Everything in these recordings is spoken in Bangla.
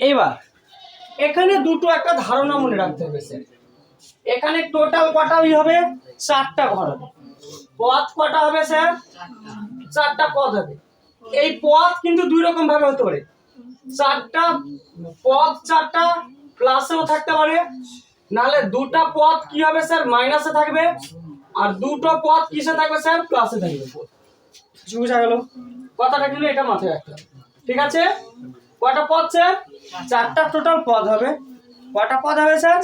এবার এখানে দুটো একটা ধারণা মনে রাখতে হবে স্যার এখানে টোটাল কটা ই হবে? চারটা ঘর হবে। পথ কটা হবে স্যার চারটা পথ হবে। এই পথ কিন্তু দুই রকম ভাবে হতে পারে। চারটা পথ চারটা প্লাসেও থাকতে পারে। নাহলে দুটা পথ কি হবে স্যার মাইনাসে থাকবে। আর দুটো পথ কিসে থাকবে স্যার প্লাসে থাকবে। বোঝা গেল। কথাটা কিন্তু এটা মাথায় রাখতে হবে। ঠিক আছে? কটা পদ, স্যার? চারটা টোটাল পদ হবে। কটা পদ হবে, স্যার?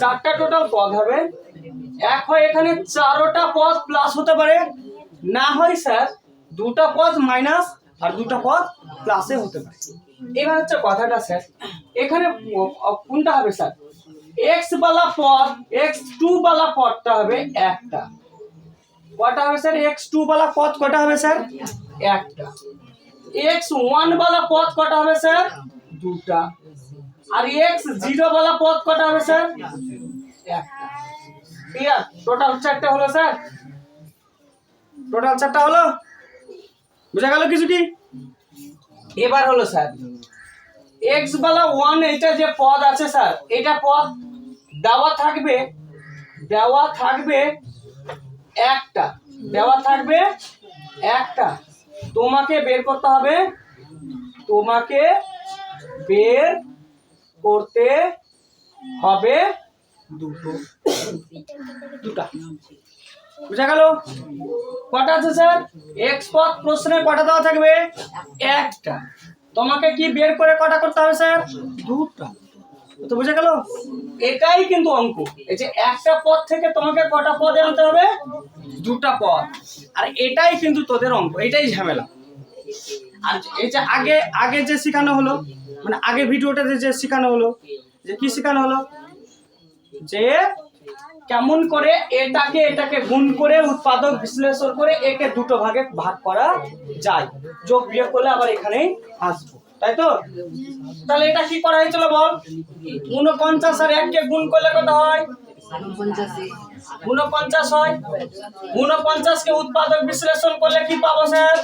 চারটা টোটাল পদ হবে। এক হয় এখানে চারোটা পদ প্লাস হতে পারে। না হয়, স্যার, দুটা পদ মাইনাস আর দুটা পদ প্লাসে হতে পারে। এবার হচ্ছে কথাটা, স্যার, এখানে কোনটা হবে, স্যার? এক্স বালা পদ এক্স টু বালা পদটা হবে একটা। কটা হবে, স্যার? এক্স টু বালা পদ কটা হবে, স্যার? একটা। এক্স ওয়ান বালা পদ কটা হবে স্যার দুটা আর এক্স জিরো বালা পদ কটা হবে স্যার একটা ক্লিয়ার টোটাল চারটা হলো স্যার টোটাল চারটা হলো বুঝা গেল কিছু কি এবার হলো স্যার। এক্স বালা ওয়ান এটা যে পদ আছে স্যার এটা পদ দেওয়া থাকবে দেওয়া থাকবে একটা। দেওয়া থাকবে একটা। তোমাকে বের করতে হবে। তোমাকে বের করতে হবে দুটো। দুটা। বুঝা গেল? কটা আছে স্যার? এক্স পথ প্রশ্নে কটা দেওয়া থাকবে? একটা। তোমাকে কি বের করে কটা করতে হবে, স্যার? দুটা। তো বুঝা গেল? এটাই কিন্তু অঙ্ক। এই যে একটা পদ থেকে তোমাকে কটা পদে আনতে হবে? দুটা আর এটাই কিন্তু তোদের অঙ্ক, এটাই ঝামেলা। আর এই যে আগে আগে যে শেখানো হলো মানে আগে ভিডিওটাতে যে শেখানো হলো, যে কি শেখানো হলো? যে কেমন করে এটাকে এটাকে গুণ করে উৎপাদক বিশ্লেষণ করে একে দুটো ভাগে ভাগ করা যায়। যোগ বিয়োগ করলে আবার এখানেই আসব। তাই তো? তাহলে এটা কি করা হয়েছিল বল? উনপঞ্চাশ আর এককে গুণ করলে কত হয়? উনপঞ্চাশ হয়। উৎপাদক বিশ্লেষণ করলে কি পাবো স্যার?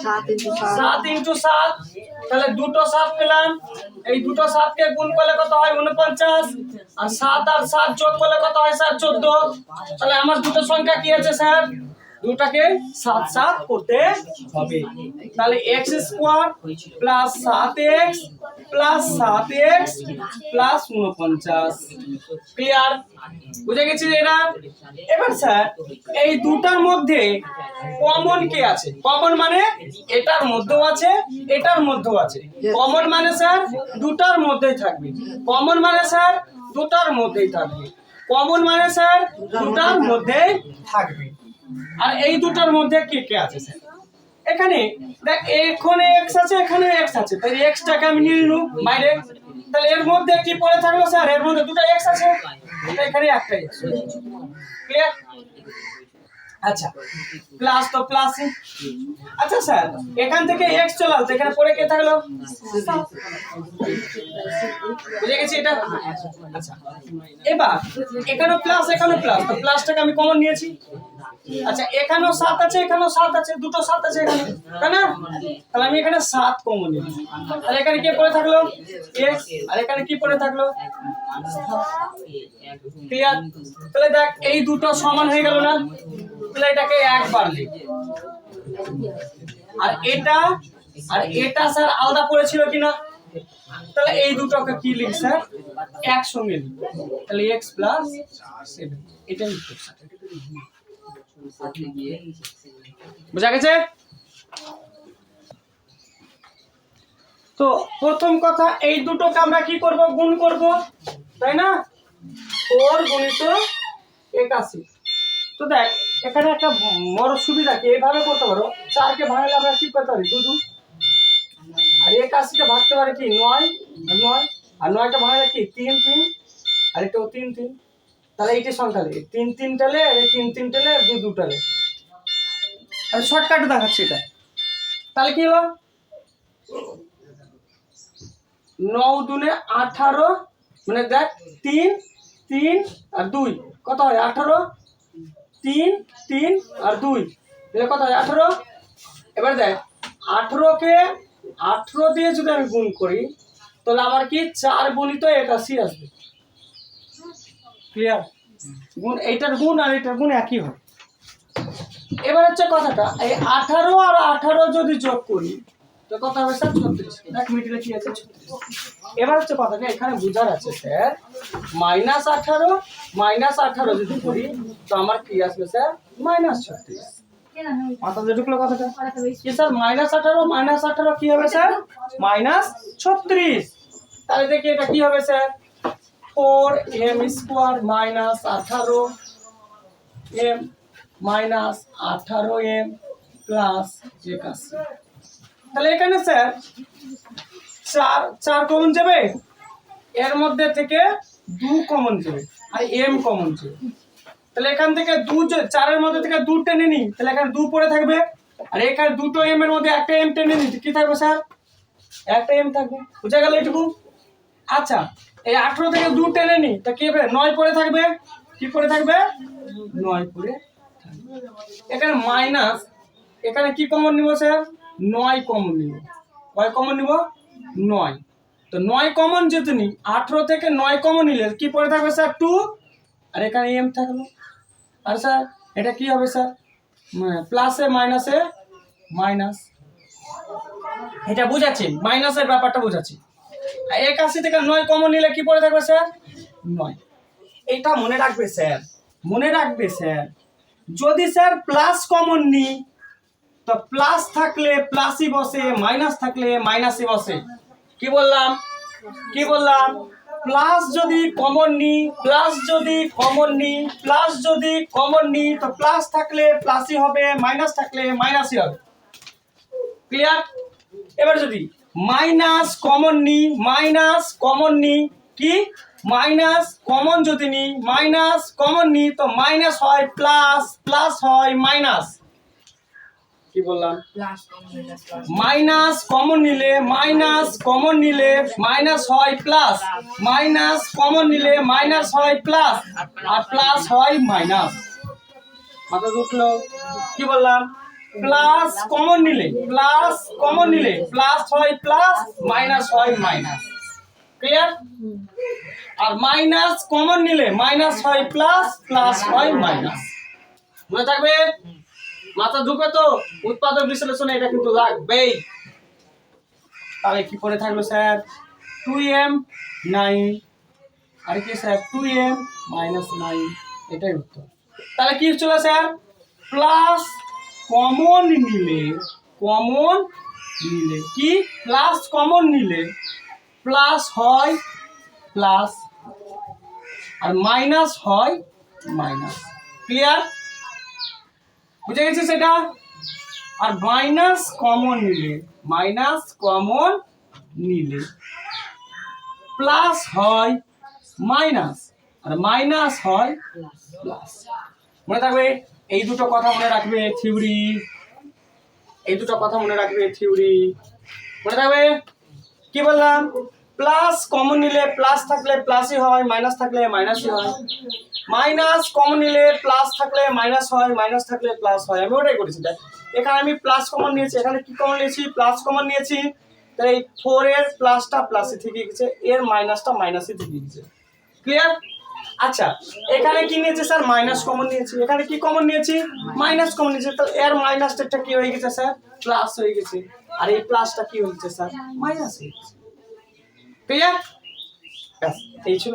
সাত ইন্টু সাত। তাহলে দুটো সাত পেলাম। এই দুটো সাতকে গুণ করলে কত হয়? উনপঞ্চাশ আর সাত আর সাত যোগ করলে কত হয় স্যার? চোদ্দ। তাহলে আমার দুটো সংখ্যা কি আছে স্যার? দুটাকে সাত সাত করতে হবে। তাহলে এক্স স্কোয়ার প্লাস সাত এক্স প্লাস সাত এক্স প্লাস উনপঞ্চাশ ক্লিয়ার বুঝে গেছি এটা? এবার স্যার, এই দুটার মধ্যে কমন কে আছে? কমন মানে এটার মধ্যেও আছে, এটার মধ্যেও আছে। কমন মানে স্যার, দুটার মধ্যেই থাকবে। কমন মানে স্যার, দুটার মধ্যেই থাকবে। কমন মানে স্যার, দুটার মধ্যেই থাকবে। আর এই দুটার মধ্যে কে কে আছে এখানে, দেখ, এখানে এক্স আছে, এখানে এক্স আছে। তাই এক্সটাকে আমি নিয়ে নিলু বাইরে। তাহলে এর মধ্যে কি পড়ে থাকল, স্যার? এর মধ্যে দুটো এক্স আছে? এখানে, একটাই ক্লিয়ার আচ্ছা প্লাস তো প্লাস আচ্ছা স্যার, এখান থেকে এক্স চলে আসছে এখানে পড়ে কে থাকল? বুঝে গেছি এটা? আচ্ছা এবার, এখানেও প্লাস এখানেও প্লাস তো প্লাসটাকে আমি কমন নিয়েছি। আচ্ছা এখানেও সাত আছে, এখানেও সাত আছে, দুটো সাত আছে এখানে, তাই না? তাহলে আমি এখানে সাত কমন তাহলে এখানে কি পড়ে থাকল? আর এখানে কি পড়ে থাকল? ক্লিয়ার? তাহলে দেখ, এই দুটো সমান হয়ে গেল না? তাহলে এটাকে একবার লিখ। আর এটা আর এটা স্যার আলাদা পড়েছিল কিনা? তাহলে এই দুটোকে কি লিখ, স্যার? একসঙ্গে লিখ। তাহলে এক্স প্লাস সেভেন এটাই বোঝা গেছে? তো প্রথম কথা, এই দুটোকে আমরা কি করব? গুণ করব, তাই না? ফোর গুণিত একাশি। তো দেখ, এখানে একটা বড় সুবিধা কি এইভাবে করতে পারো। চারকে ভাঙলে আমরা কি করতে পারি? দুদু আর একাশিকে ভাগতে পারে কি? নয় নয়। আর নয়টা ভাঙলে কি? তিন তিন। আর এটাও তিন তিন। তাহলে এইটি সংখ্যা লেগে তিন তিন টেলে এই তিন তিন টেলে আর দু দু টেলে আমি শর্টকাটে দেখাচ্ছি এটা। তাহলে কি হলো? নৌ দুনে আঠারো মানে দেখ তিন তিন আর দুই। কত হয়? আঠারো তিন তিন আর দুই। তাহলে কত হয়? আঠারো। এবার দেখ আঠেরোকে আঠেরো দিয়ে যদি আমি গুণ করি তাহলে আমার কি? চার গুণিত একাশি আসবে। ক্লিয়ার গুণ, এইটার গুণ আর এইটার গুণ একই হয়। এবার হচ্ছে কথাটা, এই আঠারো আর আঠারো যদি যোগ করি, তো কত হবে স্যার ছত্রিশ। এক মিনিটে কি আছে, ছত্রিশ। এবার হচ্ছে কথাটা এখানে বুঝার আছে স্যার মাইনাস আঠারো মাইনাস আঠারো যদি করি, তো আমার কি আসবে স্যার মাইনাস ছত্রিশ। ঢুকলো কথাটা। স্যার মাইনাস আঠারো মাইনাস আঠারো কি হবে স্যার মাইনাস ছত্রিশ। তাহলে দেখি এটা কি হবে sir four M square minus আঠারো এম মাইনাস আঠারো এম প্লাস একাশি তাহলে এখানে স্যার চার চার কমন যাবে? এর মধ্যে থেকে দু কমন যাবে আর এম কমন যাবে। তাহলে এখান থেকে দু চারের মধ্যে থেকে দু টেনে নিই, তাহলে এখানে দু পড়ে থাকবে। আর এখানে দুটো এম এর মধ্যে একটা এম টেনে নিই, কি থাকবে স্যার? একটা এম থাকবে, বুঝা গেল এটুকু আচ্ছা এই আঠেরো থেকে দু টেনে নিই তা কি হবে? নয় পরে থাকবে? কি পরে থাকবে? নয় পরে এখানে মাইনাস এখানে কি কমন নিব স্যার নয় কমন নিব। কয় কমন নিব? নয়। তো নয় কমন যেহেতু নি আঠেরো থেকে নয় কমন নিলে কি পরে থাকবে স্যার টু আর এখানে এম থাকল। আর স্যার এটা কি হবে স্যার প্লাসে মাইনাসে মাইনাস এটা বুঝাচ্ছি। মাইনাসের ব্যাপারটা বুঝাচ্ছি। একাশি থেকে নয় কমন নিলে কি পড়ে থাকবে স্যার? নয়। এটা মনে রাখবে স্যার, মনে রাখবে স্যার। যদি স্যার প্লাস কমন নিই, তো প্লাস থাকলে প্লাসই বসে মাইনাস থাকলে মাইনাসই বসে। কি বললাম? কি বললাম? প্লাস যদি কমন নিই প্লাস যদি কমন নিই প্লাস যদি কমন নিই, তো প্লাস থাকলে প্লাসই হবে মাইনাস থাকলে মাইনাসই হবে। ক্লিয়ার এবার যদি মাইনাস কমন নিই মাইনাস কমন নিই কি? মাইনাস কমন যদি নিই মাইনাস কমন নিই তো মাইনাস হয় প্লাস প্লাস হয় মাইনাস। কি বললাম? মাইনাস কমন নিলে মাইনাস কমন নিলে মাইনাস হয় প্লাস। মাইনাস কমন নিলে মাইনাস হয় প্লাস। আর প্লাস হয় মাইনাস। মাথা উঠল কি বললাম? প্লাস কমন নিলে, প্লাস কমন নিলে, প্লাস হয় প্লাস, মাইনাস হয় মাইনাস। ক্লিয়ার আর মাইনাস কমন নিলে, মাইনাস হয় প্লাস প্লাস হয় মাইনাস। মনে থাকবে? মাথা ঢুকে তো উৎপাদক বিশ্লেষণে এটা কিন্তু লাগবেই। তাহলে কি পড়ে থাকল স্যার? টু এম নাইন আর কি sir? Two M minus nine এটাই উত্তর। তাহলে কি ছিল স্যার? প্লাস কমন নিলে কমন নিলে, কি? প্লাস কমন নিলে প্লাস হয় প্লাস আর মাইনাস হয় মাইনাস ক্লিয়ার বুঝে গেছে সেটা? আর মাইনাস কমন নিলে মাইনাস কমন নিলে প্লাস হয় মাইনাস আর মাইনাস হয় প্লাস মনে থাকবে? এই দুটো কথা মনে রাখবে, থিওরি। এই দুটো কথা মনে রাখবে, থিওরি। মনে থাকবে? কি বললাম? প্লাস কমন নিলে প্লাস থাকলে প্লাসই হয়, মাইনাস থাকলে মাইনাসই হয়। মাইনাস কমন নিলে প্লাস থাকলে মাইনাস হয়, মাইনাস থাকলে প্লাস হয়। আমি ওটাই করেছি, দেখ। এখানে আমি প্লাস কমন নিয়েছি, এখানে কি কমন নিয়েছি? প্লাস কমন নিয়েছি। তাই ফোর এর প্লাসটা প্লাসে থেকে গেছে, এর মাইনাসটা মাইনাসে থেকে গেছে। ক্লিয়ার আচ্ছা এখানে কি নিয়েছে স্যার? মাইনাস কমন নিয়েছি। এখানে কি কমন নিয়েছি? মাইনাস কমন নিয়েছি। তো এর মাইনাসটা কি হয়ে গেছে স্যার? প্লাস হয়ে গেছে। আর এই প্লাসটা কি হয়েছে স্যার? মাইনাস হয়ে গেছে। ক্লিয়ার ব্যাস এই ছিল।